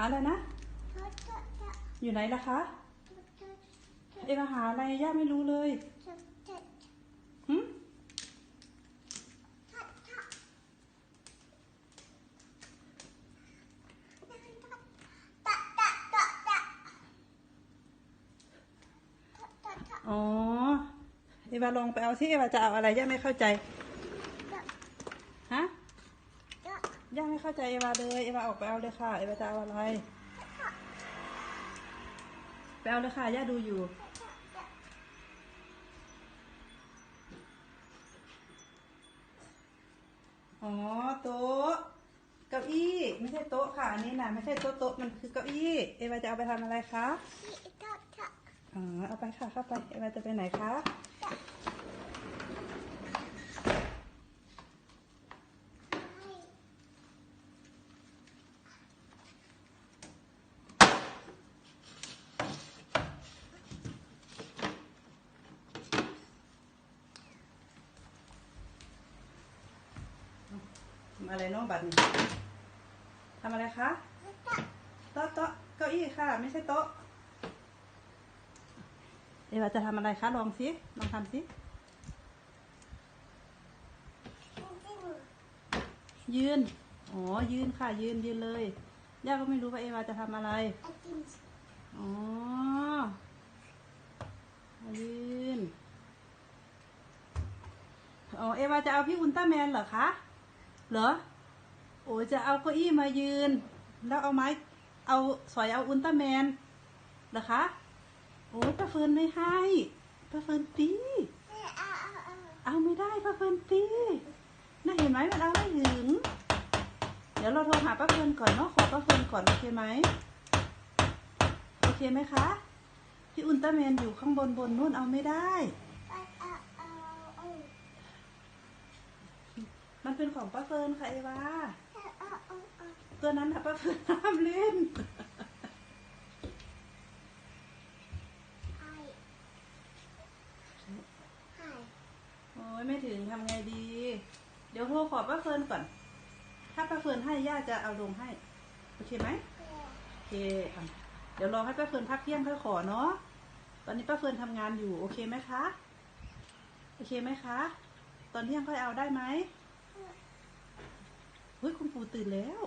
าอะไรนะ อยู่ไหนล่ะคะเอวาหาอะไรย่าไม่รู้เลยหึอ๋อ เอวาลองไปเอาที่เอวาจะเอาอะไรย่าไม่เข้าใจ ฮะ ย่าไม่เข้าใจเอวาเลย เอวาออกไปเอาเลยค่ะ เอวาจะเอาอะไร ไปเอาเลยค่ะ ย่าดูอยู่ อ๋อโต๊ะเก้าอี้ไม่ใช่โต๊ะค่ะอันนี้นะไม่ใช่โต๊ะโต๊ะมันคือเก้าอี้ เอวาจะเอาไปทำอะไรคะ อ๋อเอาไปค่ะเข้าไป เอวาจะไปไหนคะ อะไรเน้องบัตรนี่ทำอะไรคะโต๊ะโต๊ะเก้าอี้ค่ะ ไม่ใช่โต๊ะเอวาจะทำอะไรคะ ลองสิลองทำสิยืนอ๋อยืนค่ะ ยืนยืนเลยย่าก็ไม่รู้ว่าเอวาจะทำอะไรอ๋อยืนอ๋อเอวาจะเอาพี่อุลตร้าแมนเหรอคะ เหรอ โอ้จะเอาเก้าอี้มายืน แล้วเอาไม้ เอาสอยเอาอุลตร้าแมนเหรอคะ โอ้ป้าเฟิร์นไม่ให้ป้าเฟิร์นตีเอาไม่ได้ป้าเฟิร์นตีน่าเห็นไหมมันเอาไม่ถึง เดี๋ยวเราโทรหาป้าเฟิร์นก่อนเนาะขอป้าเฟิร์นก่อนโอเคไหมโอเคไหมคะ พี่อุลตร้าแมนอยู่ข้างบนบนนู่นเอาไม่ได้ มันเป็นของป้าเฟิร์นค่ะเอวาตัวนั้นค่ะป้าเฟิร์นห้ามเล่นโอ้ยไม่ถึงทำไงดี เดี๋ยวโทรขอป้าเฟิร์นก่อน ถ้าป้าเฟิร์นให้ย่าจะเอาลงให้ โอเคไหมโอเคอะเดี๋ยวรอให้ป้าเฟิร์นพักเที่ยงค่อยขอเนาะ ตอนนี้ป้าเฟิร์นทำงานอยู่ โอเคไหมคะ โอเคไหมคะ ตอนเที่ยงค่อยเอาได้ไหม เฮ้ย คุณปู่ตื่นแล้ว